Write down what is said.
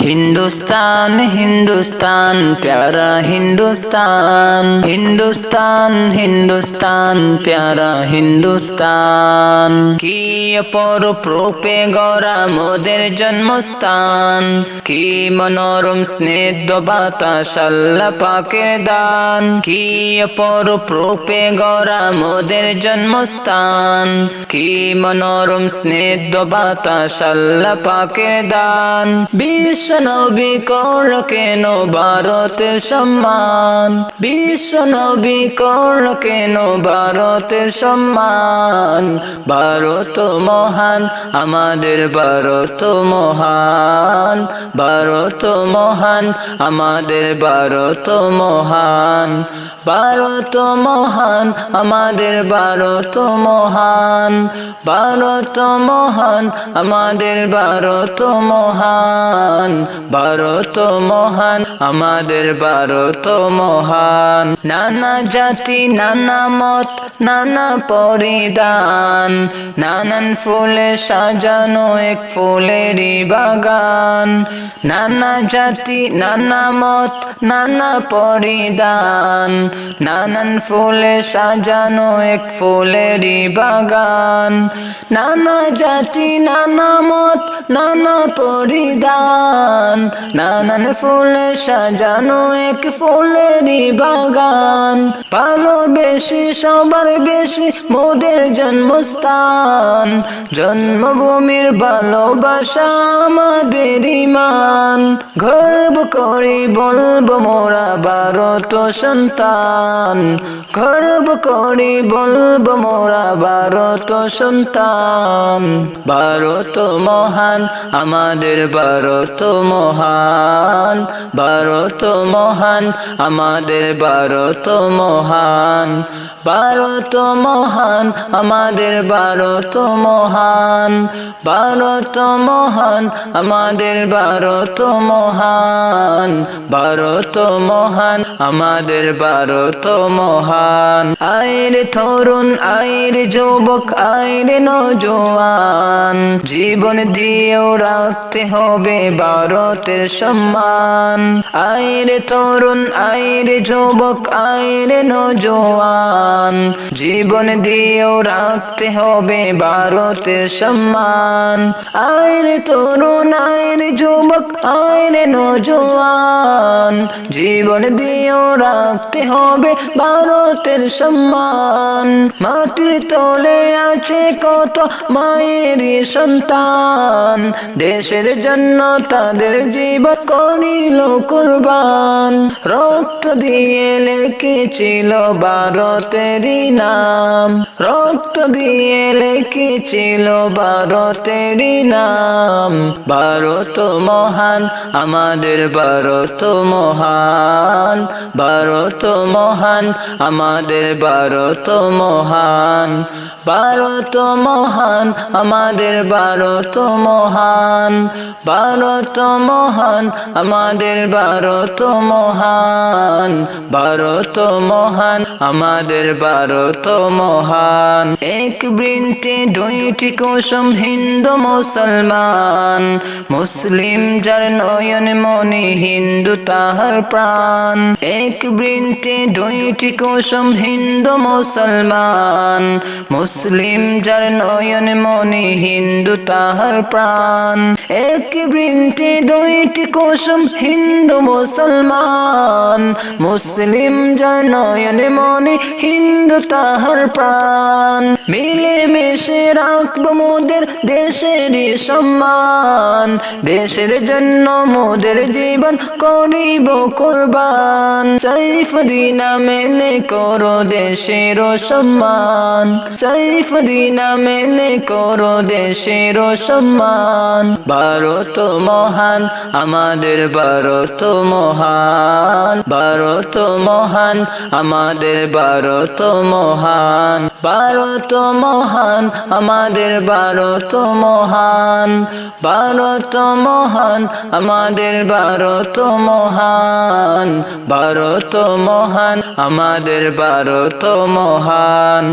हिंदुस्तान हिंदुस्तान प्यारा हिंदुस्तान हिंदुस्तान हिंदुस्तान প্যারা হিন্দুস্তান কি অপরূপ রূপে গড়া মোদের জন্মস্থান কি মনোরম স্নেহ বাতাস আল্লাহ পাকের দান কি অপরূপ রূপে গড়া মোদের জন্মস্থান কি মনোরম স্নেহ বাতাস আল্লাহ পাকের দান বিশ্ব নবী কর কেন ভারতের সম্মান? বিশ্ব নবী কর কেন ভারতের সম্মান? ভারত মহান, আমাদের ভারত মহান। ভারত মহান, আমাদের ভারত মহান। ভারত মহান, আমাদের ভারত মহান। ভারত মহান, আমাদের ভারত মহান। ভারত মহান, আমাদের ভারত মহান। নানা জাতি, নানা মত, নানা পরিধান। নানান ফুলে সাজানো এক ফুলেরই বাগান। নানা জাতি, নানা মত, নানা পরিধান। নানান ফুলে সাজানো এক ফুলেরই বাগান। নানা জাতি, নানা মত, নানা পরিধান। নানান ফুলে সাজানো এক ফুলেরই বাগান। ভালোবেসে সবার বেশি মোদের জন্মস্থান। জন্মভূমির ভালোবাসা আমাদের ইমান। গর্ব করি বলব মোরা ভারত সন্তান। গর্ব করি বলব মোরা ভারত সন্তান। ভারত মহান আমাদের ভারত মহান, ভারত মহান, আমাদের ভারত মহান ভারত মহান, আমাদের ভারত মহান ভারত মহান, আমাদের ভারত মহান ভারত মহান, আমাদের ভারত মহান। আইর তরুণ, আইর যুবক, আইর নজওয়ান, জীবন দিয়েও রাখতে হবে ভারতের সম্মান। আইর তরুণ, আইর যুবক, আইর নজওয়ান। জীবন দিয়েও রাখতে হবে ভারতের সম্মান। আইর তরুণ, আইর যুবক, আইর নজওয়ান। জীবন দিয়েও রাখতে হবে ভারতের সম্মান। মাটির তলে আছে কত মায়ের সন্তান। দেশের জন্য তাদের জীবন করিল কুরবান। রক্ত দিয়ে লেখেছিল ভারতেরই নাম। রক্ত দিয়ে লেখেছিল ভারতেরই নাম। ভারত মহান, আমাদের ভারত মহান। ভারত মহান, আমাদের ভারত মহান। ভারত মহান, আমাদের ভারত মহান। ভারত মহান, আমাদের ভারত মহান। ভারত মহান, আমাদের ভারত মহান। এক বৃন্তে দুইটি কুসুম হিন্দু মুসলমান। মুসলিম যার নয়ন মনি হিন্দু তাহার প্রাণ। এক বৃন্তে দুইটি কুসুম হিন্দু মুসলমান। মুসলিম যার নয়ন মনি হিন্দু তাহার প্রাণ। এক বৃন্তে দুইটি কুসুম হিন্দু মুসলমান। মুসলিম যার নয়ন মনি হিন্দু তাহার প্রাণ। মিলে মিশে রাখব মোদের দেশের সম্মান। দেশের জন্য মোদের জীবন করিব কোরবান। সাইফ দিনা মেনে করো দেশের সম্মান। সাইফ দিনা মেনে করো দেশের সম্মান। ভারত মহান, আমাদের ভারত মহান ভারত মহান, আমাদের ভারত মহান ভারত মহান, আমাদের ভারত মহান ভারত মহান, আমাদের ভারত মহান ভারত মহান, আমাদের ভারত মহান।